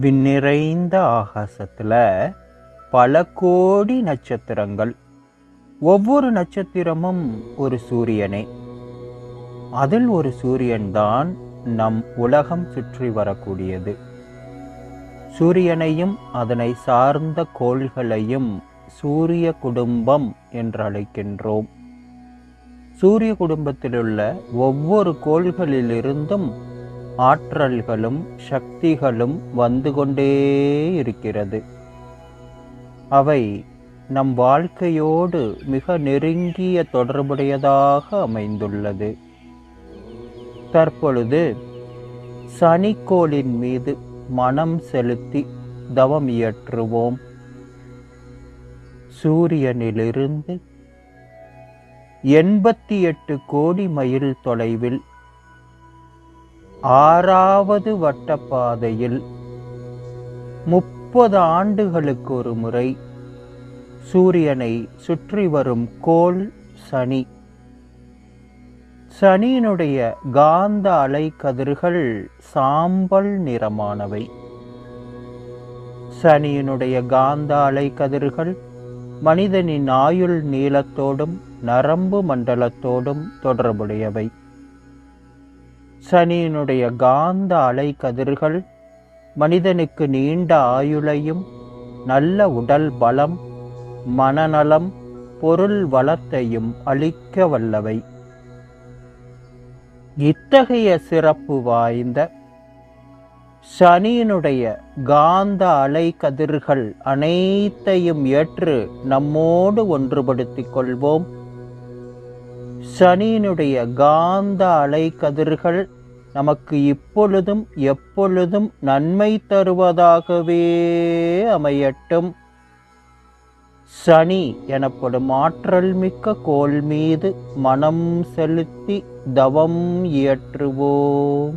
விண்ணிறைந்த ஆகாசத்தில் பல கோடி நட்சத்திரங்கள். ஒவ்வொரு நட்சத்திரமும் ஒரு சூரியனே. அதில் ஒரு சூரியன்தான் நம் உலகம் சுற்றி வரக்கூடியது. சூரியனையும் அதனை சார்ந்த கோள்களையும் சூரிய குடும்பம் என்று அழைக்கின்றோம். சூரிய குடும்பத்திலுள்ள ஒவ்வொரு கோள்களிலிருந்தும் ஆற்றல்களும் சக்திகளும் வந்து கொண்டே இருக்கிறது. அவை நம் வாழ்க்கையோடு மிக நெருங்கிய தொடர்புடையதாக அமைந்துள்ளது. தற்பொழுது சனிக்கோளின் மீது மனம் செலுத்தி தவம் இயற்றுவோம். சூரியனிலிருந்து எண்பத்தி எட்டு கோடி மைல் தொலைவில் ஆறாவது வட்டப்பாதையில் முப்பது ஆண்டுகளுக்கு ஒரு முறை சூரியனை சுற்றி வரும் கோள் சனி. சனியினுடைய காந்த அலை கதிர்கள் சாம்பல் நிறமானவை. சனியினுடைய காந்த அலை கதிர்கள் மனிதனின் ஆயுள் நீளத்தோடும் நரம்பு மண்டலத்தோடும் தொடர்புடையவை. சனியினுடைய காந்த அலை கதிர்கள் மனிதனுக்கு நீண்ட ஆயுளையும் நல்ல உடல் பலம் மனநலம் பொருள் வளத்தையும் அளிக்க வல்லவை. இத்தகைய சிறப்பு வாய்ந்த சனியினுடைய காந்த அலை கதிர்கள் அனைத்தையும் ஏற்று நம்மோடு ஒன்றுபடுத்திக் கொள்வோம். சனியினுடைய காந்த அலை கதிர்கள் நமக்கு இப்பொழுதும் எப்பொழுதும் நன்மை தருவதாகவே அமையட்டும். சனி எனப்படும் ஆற்றல் மிக்க கோள் மீது மனம் செலுத்தி தவம் இயற்றுவோம்.